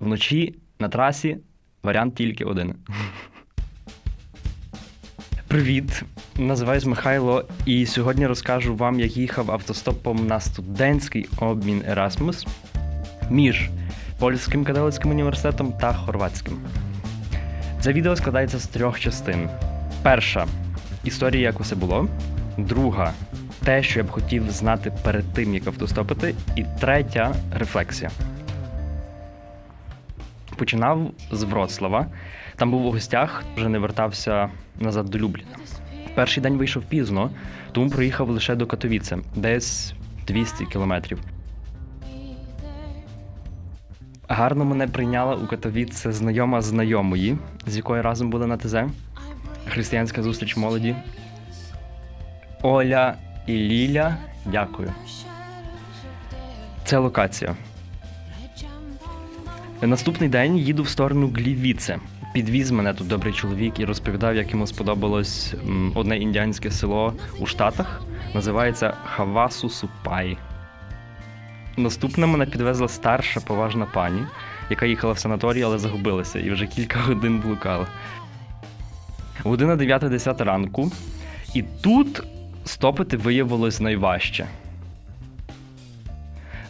Вночі на трасі варіант тільки один. Привіт! Називаюсь Михайло, і сьогодні розкажу вам, як їхав автостопом на студентський обмін Erasmus між Польським католицьким університетом та хорватським. Це відео складається з трьох частин. Перша історія, як усе було. Друга те, що я б хотів знати перед тим, як автостопити. І третя рефлексія. Починав з Вроцлава. Там був у гостях, вже не вертався назад до Любліна. Перший день вийшов пізно, тому проїхав лише до Катовіце, десь 200 кілометрів. Гарно мене прийняла у Катовіце знайома знайомої, з якою разом були на ТЗ. Християнська зустріч молоді. Оля і Ліля. Дякую. Це локація. Наступний день їду в сторону Глівіце. Підвіз мене тут добрий чоловік і розповідав, як йому сподобалось одне індіанське село у Штатах. Називається Хавасу Супай. Наступна мене підвезла старша поважна пані, яка їхала в санаторій, але загубилася і вже кілька годин блукала. Година 9-10 ранку. І тут стопити виявилось найважче.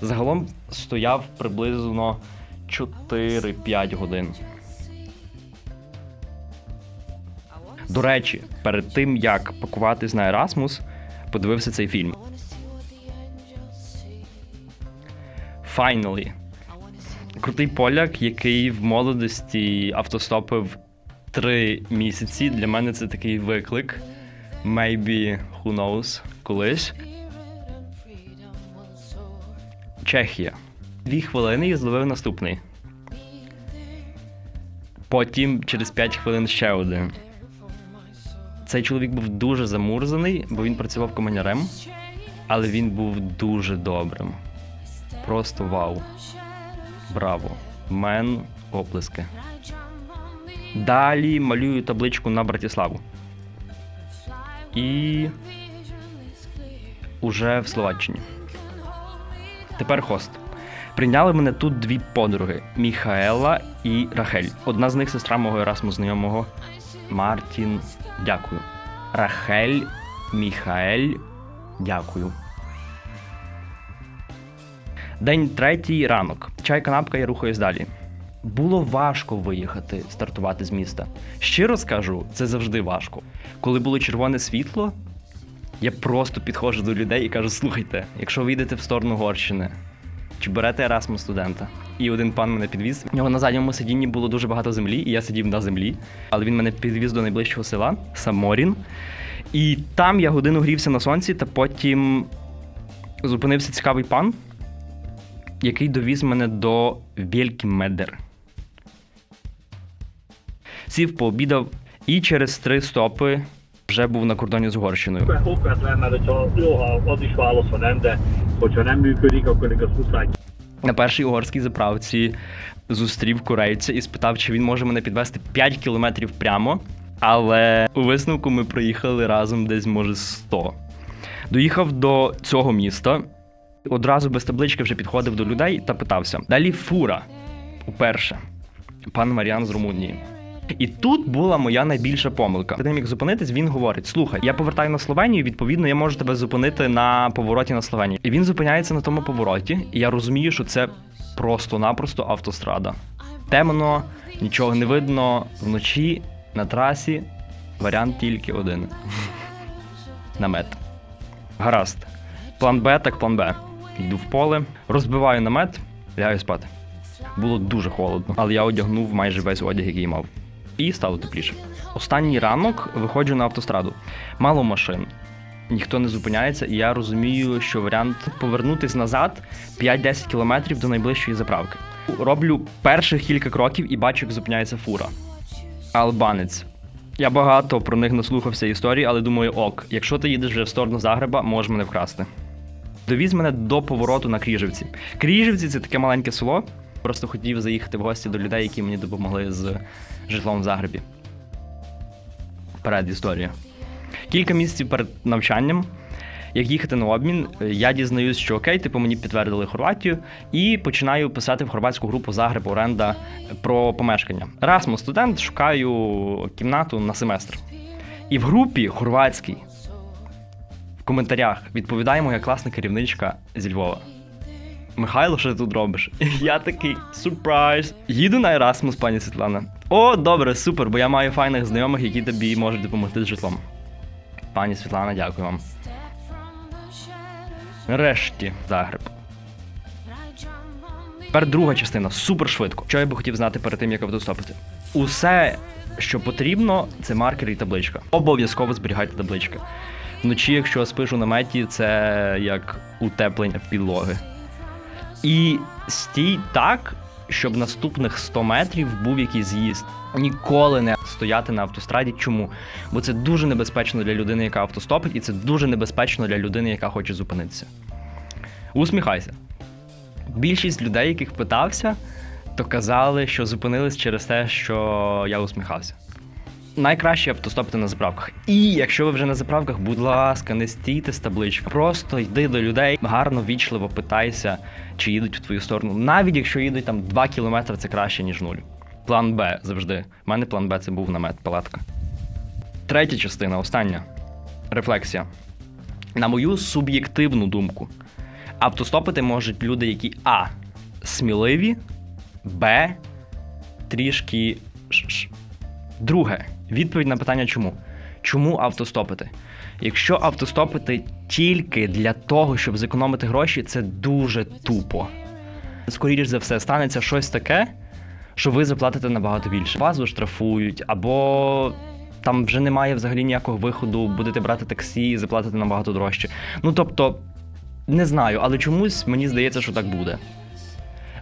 Загалом стояв приблизно 4-5 годин. До речі, перед тим як пакуватись на Erasmus, подивився цей фільм. Finally. Крутий поляк, який в молодості автостопив три місяці. Для мене це такий виклик. Maybe, who knows, колись. Чехія. Дві хвилини і зловив наступний. Потім через 5 хвилин ще один. Цей чоловік був дуже замурзаний, бо він працював команярем, але він був дуже добрим. Просто вау. Браво. Мен оплески. Далі малюю табличку на Братіславу. І уже в Словаччині. Тепер хост. Прийняли мене тут дві подруги Міхаела і Рахель. Одна з них сестра мого Ерасму знайомого Мартін. Дякую. Рахель, Міхаель. Дякую. День третій ранок. Чай канапка, я рухаюсь далі. Було важко виїхати, стартувати з міста. Щиро скажу, це завжди важко. Коли було червоне світло, я просто підходжу до людей і кажу: слухайте, якщо ви йдете в сторону Горщини, чи берете Erasmus студента? І один пан мене підвіз. У нього на задньому сидінні було дуже багато землі, і я сидів на землі. Але він мене підвіз до найближчого села Саморін. І там я годину грівся на сонці, та потім зупинився цікавий пан, який довіз мене до Вєлькімедер. Sів пообідав і через три стопи вже був на кордоні з Угорщиною. На першій угорській заправці зустрів корейця і спитав, чи він може мене підвести 5 кілометрів прямо. Але у висновку ми проїхали разом десь, може, 100. Доїхав до цього міста. Одразу без таблички вже підходив до людей та питався. Далі фура. Уперше. Пан Маріан з Румунії. І тут була моя найбільша помилка. Тим як зупинитись, він говорить: слухай, я повертаю на Словенію, відповідно, я можу тебе зупинити на повороті на Словенію. І він зупиняється на тому повороті, і я розумію, що це просто-напросто автострада. Темно, нічого не видно. Вночі на трасі варіант тільки один. Намет. Гаразд. План Б, так план Б. Йду в поле, розбиваю намет, лягаю спати. Було дуже холодно, але я одягнув майже весь одяг, який мав. І стало тепліше. Останній ранок виходжу на автостраду. Мало машин. Ніхто не зупиняється, і я розумію, що варіант повернутись назад 5-10 кілометрів до найближчої заправки. Роблю перших кілька кроків і бачу, як зупиняється фура. Албанець. Я багато про них наслухався історії, але думаю, ок, якщо ти їдеш вже в сторону Загреба, можеш мене вкрасти. Довіз мене до повороту на Кріжівці. Кріжівці це таке маленьке село. Просто хотів заїхати в гості до людей, які мені допомогли з житлом в Загребі. Перед історія. Кілька місяців перед навчанням як їхати на обмін, я дізнаюсь, що окей, типу мені підтвердили Хорватію, і починаю писати в хорватську групу Загреб оренда про помешкання. Расмус студент, шукаю кімнату на семестр. І в групі хорватській в коментарях відповідає моя класна керівничка зі Львова. Михайло, що ти тут робиш? Я такий сюрприз. Їду на Erasmus, пані Світлана. О, добре, супер, бо я маю файних знайомих, які тобі можуть допомогти з житлом. Пані Світлана, дякую вам. Нарешті, Загреб. Тепер друга частина, супер швидко. Що я би хотів знати перед тим, як автостопити? Усе, що потрібно, це маркер і табличка. Обов'язково зберігайте таблички. Вночі, якщо я спишу на меті, це як утеплення підлоги. І стій так, щоб наступних 100 метрів був якийсь з'їзд. Ніколи не стояти на автостраді. Чому? Бо це дуже небезпечно для людини, яка автостопить, і це дуже небезпечно для людини, яка хоче зупинитися. Усміхайся. Більшість людей, яких питався, то казали, що зупинились через те, що я усміхався. Найкраще автостопити на заправках. І якщо ви вже на заправках, будь ласка, не стійте з табличками. Просто йди до людей, гарно, вічливо питайся, чи їдуть в твою сторону. Навіть якщо їдуть там 2 кілометри, це краще, ніж нуль. План Б завжди. У мене план Б це був намет, палатка. Третя частина, остання. Рефлексія. На мою суб'єктивну думку, автостопити можуть люди, які А. Сміливі, Б. Трішки. Друге, відповідь на питання чому. Чому автостопити? Якщо автостопити тільки для того, щоб зекономити гроші, це дуже тупо. Скоріше за все, станеться щось таке, що ви заплатите набагато більше. Вас оштрафують, або там вже немає взагалі ніякого виходу, будете брати таксі і заплатити набагато дорожче. Ну тобто, не знаю, але чомусь мені здається, що так буде.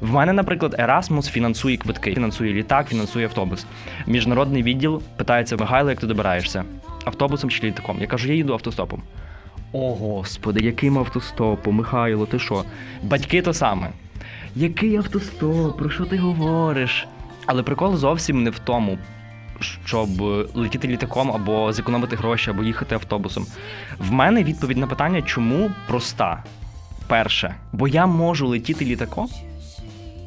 В мене, наприклад, Erasmus фінансує квитки, фінансує літак, фінансує автобус. Міжнародний відділ питається Михайло, як ти добираєшся? Автобусом чи літаком? Я кажу, я їду автостопом. О, господи, яким автостопом, Михайло, ти що? Батьки то саме. Який автостоп? Про що ти говориш? Але прикол зовсім не в тому, щоб летіти літаком або зекономити гроші, або їхати автобусом. В мене відповідь на питання, чому проста. Перше, бо я можу летіти літаком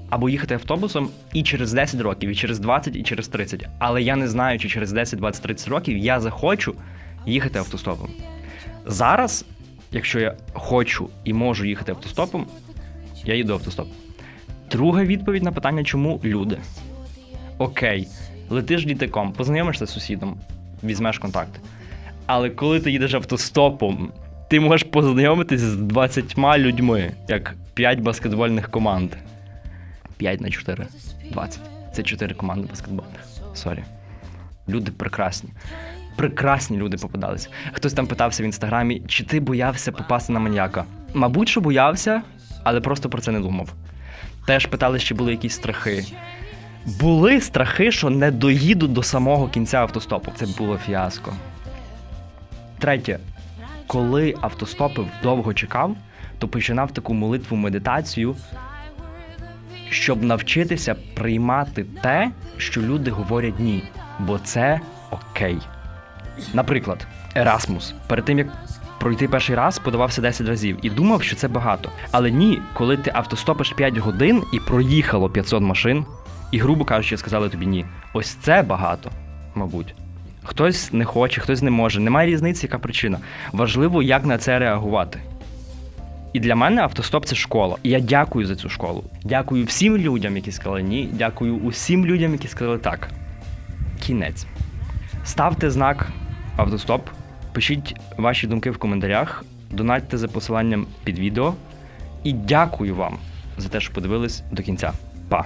або їхати автобусом і через 10 років, і через 20, і через 30. Але я не знаю, чи через 10, 20, 30 років я захочу їхати автостопом. Зараз, якщо я хочу і можу їхати автостопом, я їду автостопом. Друга відповідь на питання, чому люди. Окей, летиш літаком, познайомишся з сусідом, візьмеш контакти. Але коли ти їдеш автостопом, ти можеш познайомитися з 20 людьми, як 5 баскетбольних команд. 5 на 4. 20. Це 4 команди баскетбольних. Сорі. Люди прекрасні. Прекрасні люди попадалися. Хтось там питався в інстаграмі, чи ти боявся попасти на маньяка? Мабуть, що боявся, але просто про це не думав. Теж питали, чи були якісь страхи. Були страхи, що не доїду до самого кінця автостопу. Це було фіаско. Третє, коли автостопив довго чекав, то починав таку молитву медитацію, щоб навчитися приймати те, що люди говорять ні, бо це окей. Наприклад, Ерасмус. Перед тим як пройти перший раз, подавався 10 разів і думав, що це багато. Але ні, коли ти автостопиш 5 годин і проїхало 500 машин, і, грубо кажучи, сказали тобі ні. Ось це багато, мабуть. Хтось не хоче, хтось не може. Немає різниці, яка причина. Важливо, як на це реагувати. І для мене автостоп це школа. І я дякую за цю школу. Дякую всім людям, які сказали ні. Дякую усім людям, які сказали так. Кінець. Ставте знак автостоп, пишіть ваші думки в коментарях, донатьте за посиланням під відео. І дякую вам за те, що подивились до кінця. Па!